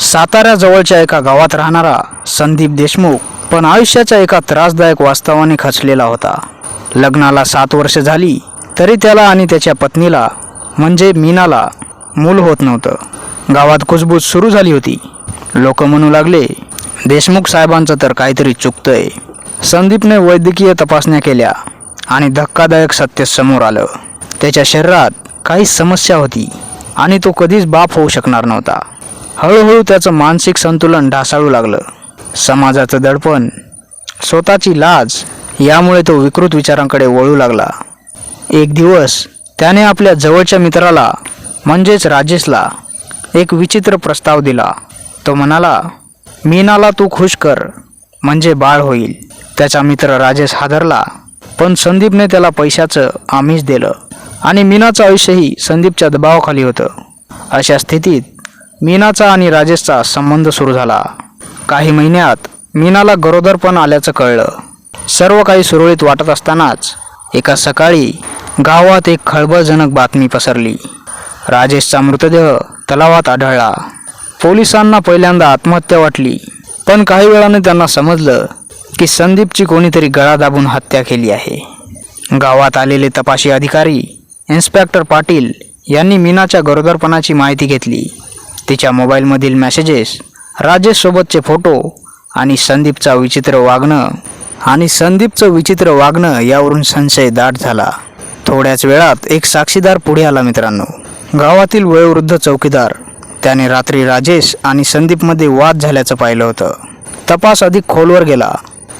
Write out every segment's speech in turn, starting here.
साताऱ्याजवळच्या एका गावात राहणारा संदीप देशमुख पण आयुष्याच्या एका त्रासदायक वास्तवाने खचलेला होता. लग्नाला सात वर्ष झाली तरी त्याला आणि त्याच्या पत्नीला म्हणजे मीनाला मूल होत नव्हतं. गावात कुजबूज सुरू झाली होती. लोक म्हणू लागले देशमुख साहेबांचं तर काहीतरी चुकतंय. संदीपने वैद्यकीय तपासण्या केल्या आणि धक्कादायक सत्य समोर आलं. त्याच्या शरीरात काही समस्या होती आणि तो कधीच बाप होऊ शकणार नव्हता. हळूहळू त्याचं मानसिक संतुलन ढासाळू लागलं. समाजाचं दडपण स्वतःची लाज यामुळे तो विकृत विचारांकडे वळू लागला. एक दिवस त्याने आपल्या जवळच्या मित्राला म्हणजेच राजेशला एक विचित्र प्रस्ताव दिला. तो म्हणाला मीनाला तू खुश कर म्हणजे बाळ होईल. त्याचा मित्र राजेश हादरला पण संदीपने त्याला पैशाचं आमिष दिलं आणि मीनाचं आयुष्यही संदीपच्या दबावाखाली होतं. अशा स्थितीत मीनाचा आणि राजेशचा संबंध सुरू झाला. काही महिन्यात मीनाला गरोदरपण आल्याचं कळलं. सर्व काही सुरळीत वाटत असतानाच एका सकाळी गावात एक खळबळजनक बातमी पसरली. राजेशचा मृतदेह तलावात आढळला. पोलिसांना पहिल्यांदा आत्महत्या वाटली पण काही वेळाने त्यांना समजलं की संदीपची कोणीतरी गळा दाबून हत्या केली आहे. गावात आलेले तपाशी अधिकारी इन्स्पेक्टर पाटील यांनी मीनाच्या गरोदरपणाची माहिती घेतली. तिच्या मोबाईलमधील मेसेजेस राजेशसोबतचे फोटो आणि संदीपचा विचित्र वागणं आणि संदीपचं विचित्र वागणं यावरून संशय दाट झाला. थोड्याच वेळात एक साक्षीदार पुढे आला मित्रांनो. गावातील वयोवृद्ध चौकीदार त्याने रात्री राजेश आणि संदीपमध्ये वाद झाल्याचं पाहिलं होतं. तपास अधिक खोलवर गेला.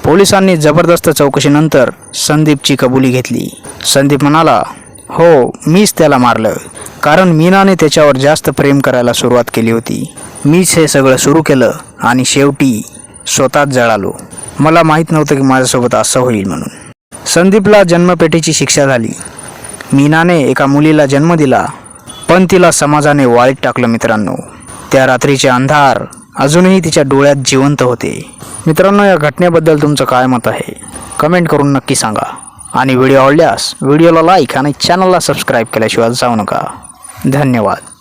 पोलिसांनी जबरदस्त चौकशीनंतर संदीपची कबुली घेतली. संदीप म्हणाला हो मीच त्याला मारलं. कारण मीनाने त्याच्यावर जास्त प्रेम करायला सुरुवात केली होती. मीच हे सगळं सुरू केलं आणि शेवटी स्वतःच जळालो. मला माहीत नव्हतं की माझ्यासोबत असं होईल म्हणून. संदीपला जन्मपेटीची शिक्षा झाली. मीनाने एका मुलीला जन्म दिला पण तिला समाजाने वाळीत टाकलं मित्रांनो. त्या रात्रीचे अंधार अजूनही तिच्या डोळ्यात जिवंत होते. मित्रांनो या घटनेबद्दल तुमचं काय मत आहे? कमेंट करून नक्की सांगा. आणि व्हिडिओ आवडल्यास व्हिडिओला लाईक आणि चॅनलला सबस्क्राईब केल्याशिवाय जाऊ नका. धन्यवाद.